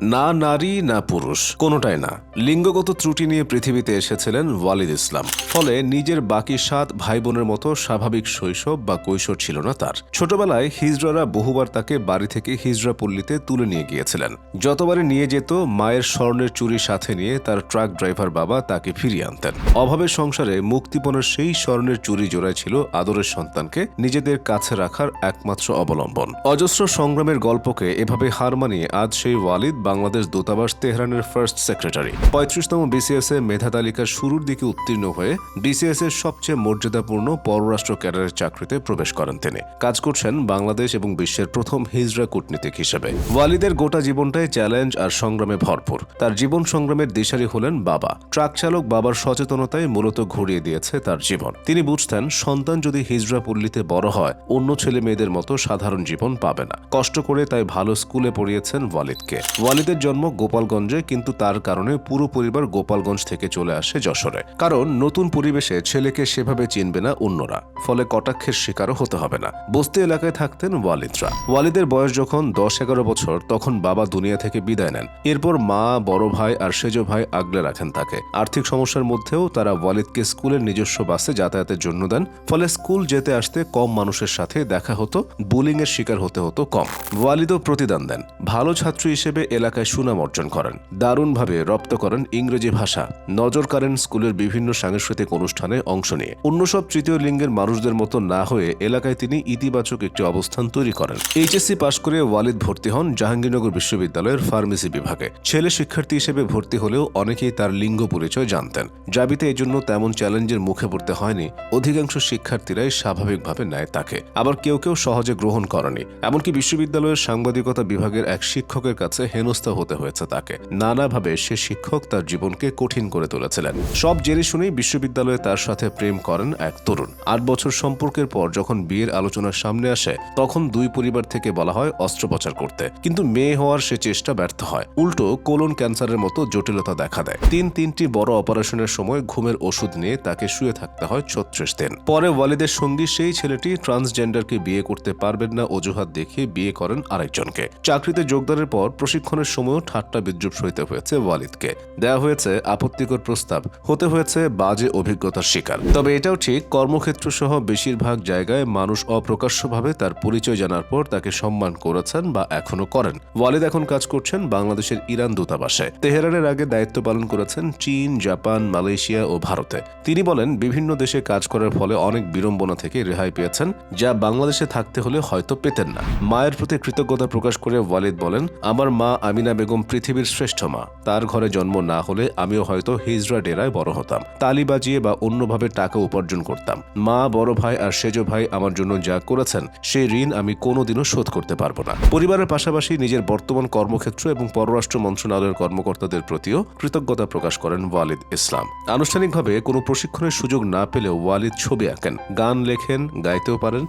না নারী, না পুরুষ, কোনোটাই না। লিঙ্গগত ত্রুটি নিয়ে পৃথিবীতে এসেছিলেন ওয়ালিদ ইসলাম। ফলে নিজের বাকি সাত ভাই বোনের মতো স্বাভাবিক শৈশব বা কৈশোর ছিল না তার। ছোটবেলায় হিজড়ারা বহুবার তাকে বাড়ি থেকে হিজড়া পল্লীতে তুলে নিয়ে গিয়েছিলেন। যতবারই নিয়ে যেত, মায়ের স্বর্ণের চুরি সাথে নিয়ে তার ট্রাক ড্রাইভার বাবা তাকে ফিরিয়ে আনতেন। অভাবের সংসারে মুক্তিপণের সেই স্বর্ণের চুরি জোড়ায় ছিল আদরের সন্তানকে নিজেদের কাছে রাখার একমাত্র অবলম্বন। অজস্র সংগ্রামের গল্পকে এভাবে হার মানিয়ে আজ সেই ওয়ালিদ বাংলাদেশ দূতাবাস তেহরানের ফার্স্ট সেক্রেটারি। পঁয়ত্রিশতম বিসিএস এ মেধা তালিকার শুরুর দিকে উত্তীর্ণ হয়ে ডিসিএস এর সবচেয়ে মর্যাদাপূর্ণ পররাষ্ট্র ক্যাডারের চাকরিতে প্রবেশ করেন তিনি। কাজ করছেন বাংলাদেশ এবং বিশ্বের প্রথম হিজরা কূটনীতিক হিসেবে। ওয়ালিদের গোটা জীবনটাই চ্যালেঞ্জ আর সংগ্রামে ভরপুর। তার জীবন সংগ্রামের দিশারি হলেন বাবা। ট্রাক চালক বাবার সচেতনতায় মূলত ঘুরিয়ে দিয়েছে তার জীবন। তিনি বুঝতেন, সন্তান যদি হিজরা পল্লীতে বড় হয়, অন্য ছেলে মেয়েদের মতো সাধারণ জীবন পাবে না। কষ্ট করে তাই ভালো স্কুলে পড়িয়েছেন ওয়ালিদকে। ওয়ালিদের জন্ম গোপালগঞ্জে, কিন্তু তার কারণে পুরো পরিবার গোপালগঞ্জ থেকে চলে আসে যশোরে। কারণ নতুন পরিবেশে ছেলেকে সেভাবে চিনবে না অন্যরা, ফলে কটাক্ষের শিকারও হতে হবে না। বস্তি এলাকায় থাকতেন ওয়ালিদরা। ওয়ালিদের বয়স যখন দশ এগারো বছর, তখন বাবা দুনিয়া থেকে বিদায় নেন। এরপর মা, বড় ভাই আর সেজ ভাই আগলে রাখেন তাকে। আর্থিক সমস্যার মধ্যেও তারা ওয়ালিদকে স্কুলের নিজস্ব বাসে যাতায়াতের জন্য দেন, ফলে স্কুল যেতে আসতে কম মানুষের সাথে দেখা হতো বুলিং এর শিকার হতে হতো কম। ওয়ালিদও প্রতিদান দেন। ভালো ছাত্র হিসেবে এলাকায় সুনাম অর্জন করেন। দারুণভাবে রপ্ত করেন ইংরেজি ভাষা। নজর কাড়েন স্কুলের বিভিন্ন সাংস্কৃতিক অনুষ্ঠানে অংশ নিয়ে। অন্য সব তৃতীয় লিঙ্গের মানুষদের মতো না হয়ে এলাকায় তিনি ইতিবাচক একটি অবস্থান তৈরি করেন। এইচএসসি পাশ করে ওয়ালিদ ভর্তি হন জাহাঙ্গীরনগর বিশ্ববিদ্যালয়ের ফার্মেসি বিভাগে। ছেলে শিক্ষার্থী হিসেবে ভর্তি হলেও অনেকেই তার লিঙ্গ পরিচয় জানতেন। জাবিতে এই জন্য তেমন চ্যালেঞ্জের মুখে পড়তে হয়নি। অধিকাংশ শিক্ষার্থীরাই স্বাভাবিকভাবে নেয় তাকে। আবার কেউ কেউ সহজে গ্রহণ করেনি। এমনকি বিশ্ববিদ্যালয়ের সাংবাদিকতা বিভাগের এক শিক্ষকের কাছে হেনস্থা হতে হয়েছে তাকে। নানাভাবে সে শিক্ষক তার জীবনকে কঠিন করে তুলেছিলেন। সব জেনে শুনেই বিশ্ববিদ্যালয়ে তার সাথে প্রেম করেন এক তরুণ। আট বছর সম্পর্কের পর যখন বিয়ের আলোচনার সামনে আসে, তখন দুই পরিবার থেকে বলা হয় অস্ত্রোপচার করতে। কিন্তু মেয়ে হওয়ার সে চেষ্টা ব্যর্থ হয়। উল্টো কোলন ক্যান্সারের মতো জটিলতা দেখা দেয়। তিন তিনটি বড় অপারেশনের সময় ঘুমের ওষুধ নিয়ে তাকে শুয়ে থাকতে হয় ছত্রিশ দিন। পরে ওয়ালিদের সঙ্গী সেই ছেলেটি ট্রান্সজেন্ডারকে বিয়ে করতে পারবেন না অজুহাত দেখিয়ে বিয়ে করেন আরেকজনকে। চাকরিতে যোগদানের পর প্রশিক্ষণের সময়ও ঠাট্টা বিদ্রুপ সইতে হয়েছে ওয়ালিদকে। দেয়া হয়েছে আপত্তিকর প্রস্তাব, হতে হয়েছে বাজে অভিজ্ঞতার শিকার। তবে এটাও ঠিক কর্মক্ষেত্র সহ বেশিরভাগ জায়গায় মানুষ অপ্রকাশ্যভাবে তার পরিচয় জানার পর তাকে সম্মান করেছেন বা এখনও করেন। ওয়ালিদ এখন কাজ করছেন বাংলাদেশের ইরান দূতাবাসে। তেহরানের আগে দায়িত্ব পালন করেছেন চীন, জাপান, মালয়েশিয়া ও ভারতে। তিনি বলেন, বিভিন্ন দেশে কাজ করার ফলে অনেক বিড়ম্বনা থেকে রেহাই পেয়েছেন, যা বাংলাদেশে থাকতে হলে হয়তো পেতেন না। মায়ের প্রতি কৃতজ্ঞতা প্রকাশ করে ওয়ালিদ বলেন, আমার মা আমিনা বেগম পৃথিবীর শ্রেষ্ঠ মা। তার ঘরে জন্ম না হলে আমিও হয়তো হিজরা ডেরায় বড় হতাম। তালি বাজিয়ে বা অন্যভাবে টাকা উপার্জন করতাম। মা বড় ভাই আর সেজ ভাই আমার জন্য যা করেছেন সেই ঋণ আমি কোনোদিনও শোধ করতে পারব না। পরিবারের পাশাপাশি নিজের বর্তমান কর্মক্ষেত্র এবং পররাষ্ট্র মন্ত্রণালয়ের কর্মকর্তাদের প্রতিও কৃতজ্ঞতা প্রকাশ করেন ওয়ালিদ ইসলাম। আনুষ্ঠানিকভাবে কোনো প্রশিক্ষণের সুযোগ না পেলেও ওয়ালিদ ছবি আঁকেন গান লেখেন গাইতেও পারেন।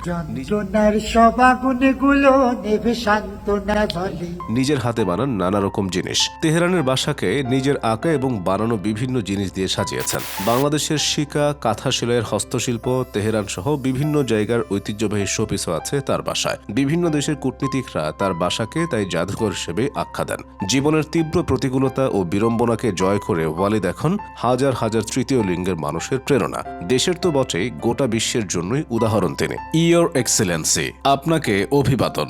নিজের হাতে বানান নানা রকম জিনিস। তেহরানের বাসাকে নিজের আঁকা এবং বানানো বিভিন্ন জিনিস দিয়ে সাজিয়েছেন। বাংলাদেশের শিকা কাঁথা সেলাইয়ের হস্তশিল্প তেহরান সহ বিভিন্ন জায়গার ঐতিহ্যবাহী শোপিসও আছে তার বাসায়। বিভিন্ন দেশের কূটনীতিকরা তার বাসাকে তাই জাদুঘর হিসেবে আখ্যা দেন। জীবনের তীব্র প্রতিকূলতা ও বিড়ম্বনাকে জয় করে ওয়ালিদ এখন হাজার হাজার তৃতীয় লিঙ্গের মানুষের প্রেরণা। দেশের তো বটেই গোটা বিশ্বের জন্যই উদাহরণ তিনি। ইয়োর এক্সেলেন্সি, আপনাকে অভিবাদন।